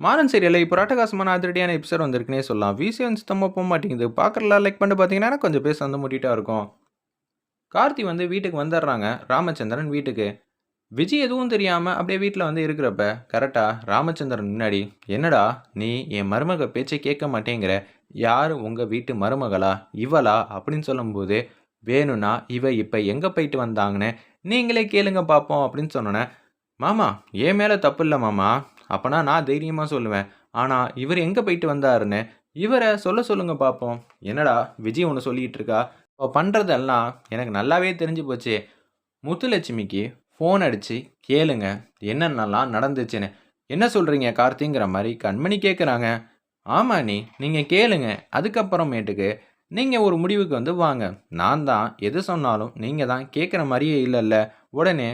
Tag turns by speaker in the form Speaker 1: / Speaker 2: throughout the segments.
Speaker 1: மாறன் சீரியலில் இப்போ ராட்டகாசமான அதிரடியான எபிசோட் வந்திருக்குனே சொல்லலாம். விசி வந்து சுத்தமாக போக மாட்டேங்குது. பார்க்குறலாம் லைக் பண்ணிட்டு பார்த்தீங்கன்னா கொஞ்சம் பேச வந்து முட்டிட்டா இருக்கும். கார்த்தி வந்து வீட்டுக்கு வந்துடுறாங்க. ராமச்சந்திரன் வீட்டுக்கு. விஜய் எதுவும் தெரியாமல் அப்படியே வீட்டில் வந்து இருக்கிறப்ப கரெக்டாக ராமச்சந்திரன் முன்னாடி என்னடா நீ என் மருமக பேச்சை கேட்க மாட்டேங்கிற? யார் உங்கள் வீட்டு மருமகளா? இவளா? அப்படின்னு சொல்லும்போது வேணும்னா இவ இப்போ எங்கே போயிட்டு வந்தாங்கன்னு நீங்களே கேளுங்க பார்ப்போம் அப்படின்னு சொன்னோன்னே மாமா ஏன் மேலே தப்பு இல்லை மாமா. அப்போனா நான் தைரியமாக சொல்லுவேன். ஆனால் இவர் எங்கே போயிட்டு வந்தாருன்னு இவரை சொல்ல சொல்லுங்க பார்ப்போம் என்னடா விஜய் ஒன்று சொல்லிகிட்டு இருக்கா இப்போ பண்ணுறதெல்லாம் எனக்கு நல்லாவே தெரிஞ்சு போச்சு. முத்துலட்சுமிக்கு ஃபோன் அடித்து கேளுங்க என்னென்னலாம் நடந்துச்சுன்னு. என்ன சொல்கிறீங்க கார்த்திங்கிற மாதிரி கண்மணி கேட்குறாங்க ஆமாம் நீ நீங்கள் கேளுங்க. அதுக்கப்புறமேட்டுக்கு நீங்கள் ஒரு முடிவுக்கு வந்து வாங்க. நான் தான் எது சொன்னாலும் நீங்கள் தான் கேட்குற மாதிரியே இல்லைல்ல. உடனே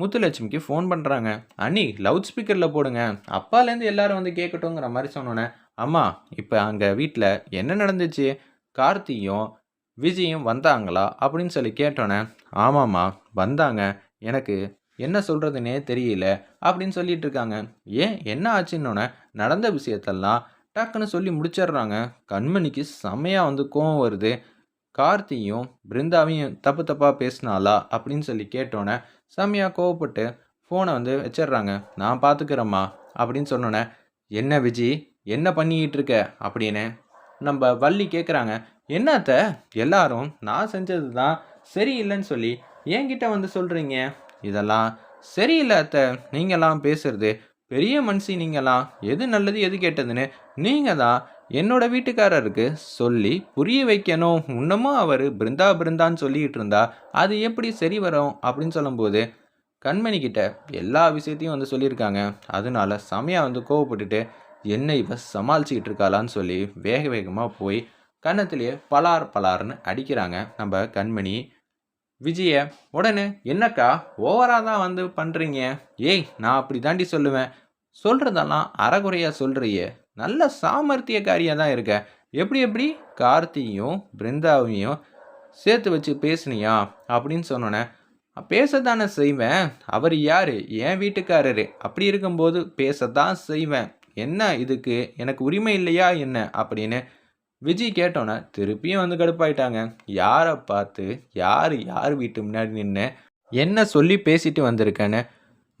Speaker 1: முத்துலட்சுமிக்கு ஃபோன் பண்ணுறாங்க அண்ணி லவுட் ஸ்பீக்கரில் போடுங்க. அப்பாலேருந்து எல்லாரும் வந்து கேட்கட்டுங்கிற மாதிரி சொன்னோன்னே அம்மா இப்போ அங்கே வீட்டில் என்ன நடந்துச்சு? கார்த்தியும் விஜயும் வந்தாங்களா? அப்படின்னு சொல்லி கேட்டோன்னே ஆமாம்மா வந்தாங்க. எனக்கு என்ன சொல்கிறதுனே தெரியல. அப்படின்னு சொல்லிட்டு இருக்காங்க. ஏன்? என்ன ஆச்சுன்னொன்னே நடந்த விஷயத்தெல்லாம் டக்குன்னு சொல்லி முடிச்சிடுறாங்க கண்மணிக்கு செம்மையாக வந்து கோவம் வருது. கார்த்தியும் பிருந்தாவையும் தப்பு தப்பாக பேசினாளா அப்படின்னு சொல்லி கேட்டோன்னே செம்மையாக கோவப்பட்டு ஃபோனை வந்து வச்சிடுறாங்க. நான் பார்த்துக்கிறேம்மா அப்படின்னு சொன்னோன்னே என்ன விஜி என்ன பண்ணிக்கிட்டு இருக்க? அப்படின்னு நம்ம வள்ளி கேட்குறாங்க என்னத்த எல்லாரும் நான் செஞ்சது தான் சரியில்லைன்னு சொல்லி என்கிட்ட வந்து சொல்கிறீங்க இதெல்லாம் சரியில்லை அத்தை. நீங்களாம் பேசுறது பெரிய மனுஷி நீங்களாம் எது நல்லது எது கெட்டதுன்னு நீங்கள் தான் என்னோட வீட்டுக்காரருக்கு சொல்லி புரிய வைக்கணும். இன்னமும் அவர் பிருந்தா பிருந்தான்னு சொல்லிக்கிட்டு இருந்தா அது எப்படி சரி வரும் அப்படின்னு சொல்லும்போது கண்மணி கிட்ட எல்லா விஷயத்தையும் வந்து சொல்லியிருக்காங்க. அதனால சமையா வந்து கோவப்பட்டுட்டு என்ன இவ சமாளிச்சுக்கிட்டு இருக்காளான்னு சொல்லி வேக வேகமாக போய் கன்னத்திலேயே பலார் பலார்னு அடிக்கிறாங்க. நம்ம கண்மணி விஜய உடனே என்னக்கா ஓவராக தான் வந்து பண்ணுறீங்க ஏய் நான் அப்படி தாண்டி சொல்லுவேன். சொல்கிறதெல்லாம் அறகுறையாக சொல்கிறியே நல்ல சாமர்த்தியக்காரியாக தான் இருக்க. எப்படி எப்படி? கார்த்தியும் பிருந்தாவையும் சேர்த்து வச்சு பேசுனியா? அப்படின்னு சொன்னோன்னே பேசத்தானே செய்வேன். அவர் யார்? என் வீட்டுக்காரரு. அப்படி இருக்கும்போது பேசத்தான் செய்வேன். என்ன இதுக்கு? எனக்கு உரிமை இல்லையா? என்ன? அப்படின்னு விஜய் கேட்டோன்னே திருப்பியும் வந்து கடுப்பாயிட்டாங்க. யாரை பார்த்து? யார்? யார் வீட்டு முன்னாடி நின்று என்ன சொல்லி பேசிட்டு வந்திருக்கேன்னு?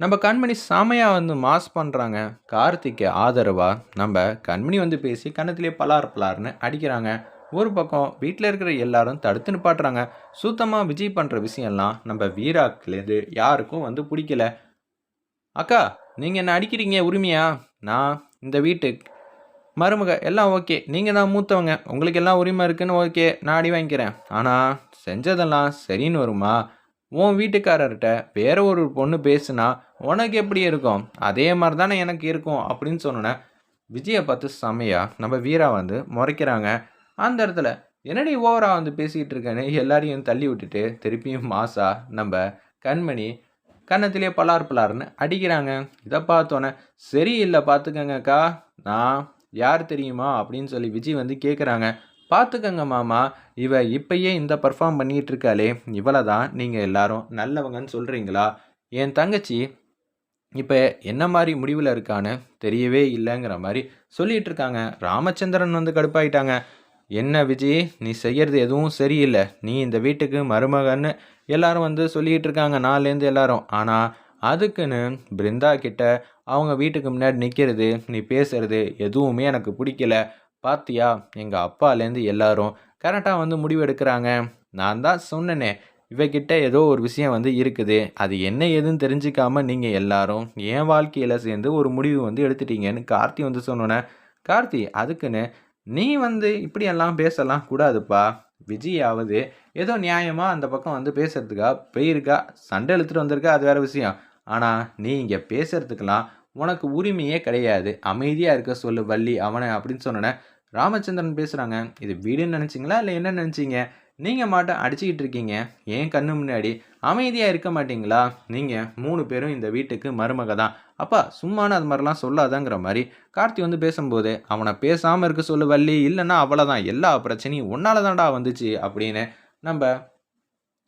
Speaker 1: நம்ம கண்மணி செமையாக வந்து மாஸ் பண்ணுறாங்க கார்த்திக்கு ஆதரவாக நம்ம கண்மணி வந்து பேசி கன்னத்திலே பலார் பலார்னு அடிக்கிறாங்க. ஒரு பக்கம் வீட்டில் இருக்கிற எல்லாரும் தடுத்து நிப்பாட்டுறாங்க. சுத்தமாக விஜய் பண்ணுற விஷயம்லாம் நம்ம வீராக்குலேருந்து யாருக்கும் வந்து பிடிக்கல. அக்கா நீங்கள் என்ன அடிக்கிறீங்க? உரிமையா? நான் இந்த வீட்டுக்கு மருமக எல்லாம் ஓகே. நீங்கள் தான் மூத்தவங்க. உங்களுக்கு எல்லாம் உரிமை இருக்குன்னு ஓகே. நான் அடி வாங்கிக்கிறேன். ஆனால் செஞ்சதெல்லாம் சரின்னு வருமா? உன் வீட்டுக்காரர்கிட்ட வேற ஒரு பொண்ணு பேசுனா உனக்கு எப்படி இருக்கும்? அதே மாதிரி தானே எனக்கு இருக்கும் அப்படின்னு சொன்னோன்னே விஜயை பார்த்து செமையா நம்ம வீரா வந்து முறைக்கிறாங்க. அந்த இடத்துல என்னடி ஓவரா வந்து பேசிக்கிட்டு இருக்கேன்னு எல்லாரையும் தள்ளி விட்டுட்டு திருப்பியும் மாசா நம்ம கண்மணி கன்னத்திலே பலார் பலார்னு அடிக்கிறாங்க. இதை பார்த்தோன்னே சரி இல்லை பார்த்துக்கங்கக்கா. நான் யார் தெரியுமா? அப்படின்னு சொல்லி விஜய் வந்து கேட்குறாங்க பார்த்துக்கங்க மாமா இவ இப்பயே இந்த பர்ஃபார்ம் பண்ணிகிட்டு இருக்காளே இவளை தான் நீங்கள் எல்லாரும் நல்லவங்கன்னு சொல்கிறீங்களா என் தங்கச்சி இப்போ என்ன மாதிரி முடிவில் இருக்கான்னு தெரியவே இல்லைங்கிற மாதிரி சொல்லிகிட்டு இருக்காங்க ராமச்சந்திரன் வந்து கடுப்பாயிட்டாங்க. என்ன விஜய் நீ செய்யறது எதுவும் சரியில்லை. நீ இந்த வீட்டுக்கு மருமகன்னு எல்லாரும் வந்து சொல்லிகிட்டு இருக்காங்க நாலேருந்து எல்லாரும். ஆனால் அதுக்குன்னு பிருந்தா கிட்ட அவங்க வீட்டுக்கு முன்னாடி நிற்கிறது நீ பேசுறது எதுவுமே எனக்கு பிடிக்கல. பாத்தியா எங்கள் அப்பாலேருந்து எல்லாரும் கரெக்டாக வந்து முடிவு எடுக்கிறாங்க நான் தான் சொன்னேனே இவகிட்ட ஏதோ ஒரு விஷயம் வந்து இருக்குது. அது என்ன ஏதுன்னு தெரிஞ்சுக்காம நீங்கள் எல்லாரும் என் வாழ்க்கையில் சேர்ந்து ஒரு முடிவு வந்து எடுத்துட்டீங்கன்னு கார்த்தி வந்து சொன்னோன்னே கார்த்தி அதுக்குன்னு நீ வந்து இப்படியெல்லாம் பேசலாம் கூடாதுப்பா. விஜயாவது ஏதோ நியாயமாக அந்த பக்கம் வந்து பேசுறதுக்கா போயிருக்கா சண்டை எழுத்துட்டு வந்திருக்கா அது வேறு விஷயம். ஆனால் நீ இங்கே பேசுறதுக்கெல்லாம் உனக்கு உரிமையே கிடையாது. அமைதியாக இருக்க சொல்லு வள்ளி அவனை அப்படின்னு சொன்னோன்னே ராமச்சந்திரன் பேசுகிறாங்க இது வீடுன்னு நினச்சிங்களா? இல்லை என்ன நினச்சிங்க? நீங்கள் மாட்டம் அடிச்சுக்கிட்டு இருக்கீங்க. ஏன் கண்ணு முன்னாடி அமைதியாக இருக்க மாட்டீங்களா? நீங்கள் மூணு பேரும் இந்த வீட்டுக்கு மருமக தான். அப்பா சும்மான அது மாதிரிலாம் சொல்லாதாங்கிற மாதிரி கார்த்தி வந்து பேசும்போது அவனை பேசாமல் இருக்க சொல்லு வள்ளி இல்லைன்னா அவ்வளோதான் எல்லா பிரச்சனையும் ஒன்னால தான்டா வந்துச்சு அப்படின்னு நம்ம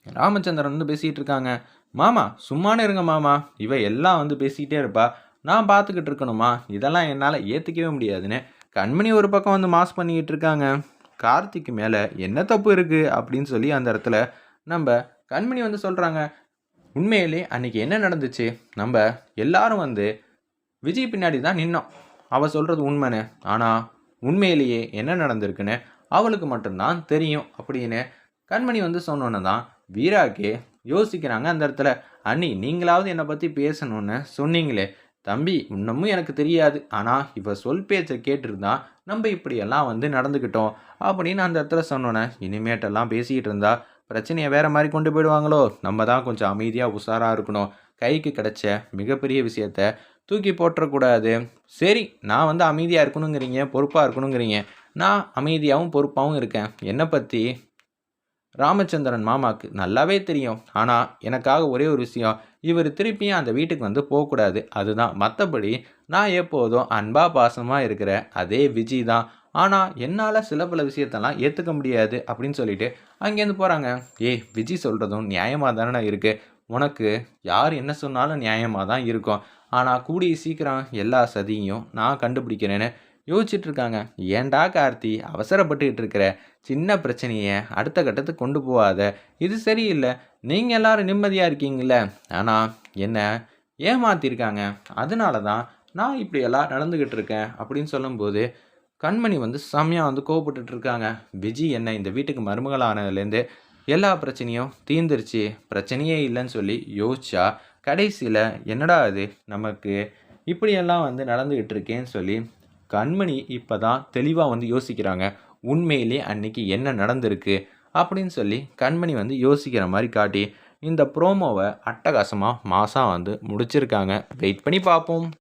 Speaker 1: ராமச்சந்திரன் வந்து பேசிகிட்டு இருக்காங்க. மாமா சும்மானே இருங்க மாமா. இவ எல்லாம் வந்து பேசிக்கிட்டே இருப்பா. நான் பார்த்துக்கிட்டு இருக்கணுமா? இதெல்லாம் என்னால் ஏற்றுக்கவே முடியாதுன்னு கண்மணி ஒரு பக்கம் வந்து மாஸ் பண்ணிக்கிட்டு இருக்காங்க. கார்த்திக்கு மேலே என்ன தப்பு இருக்குது அப்படின்னு சொல்லி அந்த இடத்துல நம்ம கண்மணி வந்து சொல்கிறாங்க உண்மையிலே அன்னைக்கு என்ன நடந்துச்சு? நம்ம எல்லாரும் வந்து விஜய் பின்னாடி தான் நின்னோம். அவள் சொல்கிறது உண்மைன்னு. ஆனால் உண்மையிலேயே என்ன நடந்திருக்குன்னு அவளுக்கு மட்டும்தான் தெரியும். அப்படின்னு கண்மணி வந்து சொன்னோன்னு தான் வீராக்கே யோசிக்கிறாங்க அந்த இடத்துல. அண்ணி நீங்களாவது என்னை பற்றி பேசணும்னு சொன்னீங்களே. தம்பி இன்னமும் எனக்கு தெரியாது. ஆனால் இவ சொல் பேச்சை கேட்டிருந்தா நம்ம இப்படியெல்லாம் வந்து நடந்துக்கிட்டோம் அப்படின்னு அந்த இடத்துல சொன்னோன்னே இனிமேட்டெல்லாம் பேசிக்கிட்டு இருந்தா பிரச்சனையை வேறு மாதிரி கொண்டு போயிடுவாங்களோ? நம்ம தான் கொஞ்சம் அமைதியாக உஷாராக இருக்கணும். கைக்கு கிடைச்ச மிகப்பெரிய விஷயத்த தூக்கி போட்டுறக்கூடாது. சரி நான் வந்து அமைதியாக இருக்கணுங்கிறீங்க பொறுப்பாக இருக்கணுங்கிறீங்க. நான் அமைதியாகவும் பொறுப்பாகவும் இருக்கேன். என்னை பற்றி ராமச்சந்திரன் மாமாவுக்கு நல்லாவே தெரியும். ஆனால் எனக்காக ஒரே ஒரு விஷயம் இவர் திருப்பியும் அந்த வீட்டுக்கு வந்து போகக்கூடாது. அதுதான். மற்றபடி நான் எப்போதும் அன்பா பாசமாக இருக்கிற அதே விஜய் தான். ஆனால் என்னால் சில பல விஷயத்தெல்லாம் ஏற்றுக்க முடியாது அப்படின்னு சொல்லிட்டு அங்கேருந்து போகிறாங்க ஏய் விஜய் சொல்கிறதும் நியாயமாக தானே இருக்குது உனக்கு யார் என்ன சொன்னாலும் நியாயமாக தான் இருக்கும். ஆனால் கூடிய சீக்கிரம் எல்லா சதியும் நான் கண்டுபிடிக்கிறேன்னு யோசிச்சுட்டு இருக்காங்க ஏன்டா கார்த்தி அவசரப்பட்டுக்கிட்டு இருக்கிற சின்ன பிரச்சனையை அடுத்த கட்டத்துக்கு கொண்டு போகாத இது சரியில்லை. நீங்கள் எல்லாரும் நிம்மதியாக இருக்கீங்கள ஆனால் என்ன? ஏமாத்திருக்காங்க. அதனால தான் நான் இப்படியெல்லாம் நடந்துக்கிட்டு இருக்கேன் அப்படின்னு சொல்லும்போது கண்மணி வந்து செம்மையாக வந்து கோவப்பட்டுட்டு இருக்காங்க விஜய் என்ன இந்த வீட்டுக்கு மருமகளானதுலேருந்து எல்லா பிரச்சனையும் தீந்துருச்சு பிரச்சனையே இல்லைன்னு சொல்லி யோசிச்சா கடைசியில் என்னடா அது நமக்கு இப்படியெல்லாம் வந்து நடந்துக்கிட்டு இருக்கேன்னு சொல்லி கண்மணி இப்போ தான் தெளிவாக வந்து யோசிக்கிறாங்க. உண்மையிலே அன்னைக்கு என்ன நடந்திருக்கு? அப்படின்னு சொல்லி கண்மணி வந்து யோசிக்கிற மாதிரி காட்டி இந்த ப்ரோமோவை அட்டகாசமாக மாதம் வந்து முடிச்சிருக்காங்க. வெயிட் பண்ணி பார்ப்போம்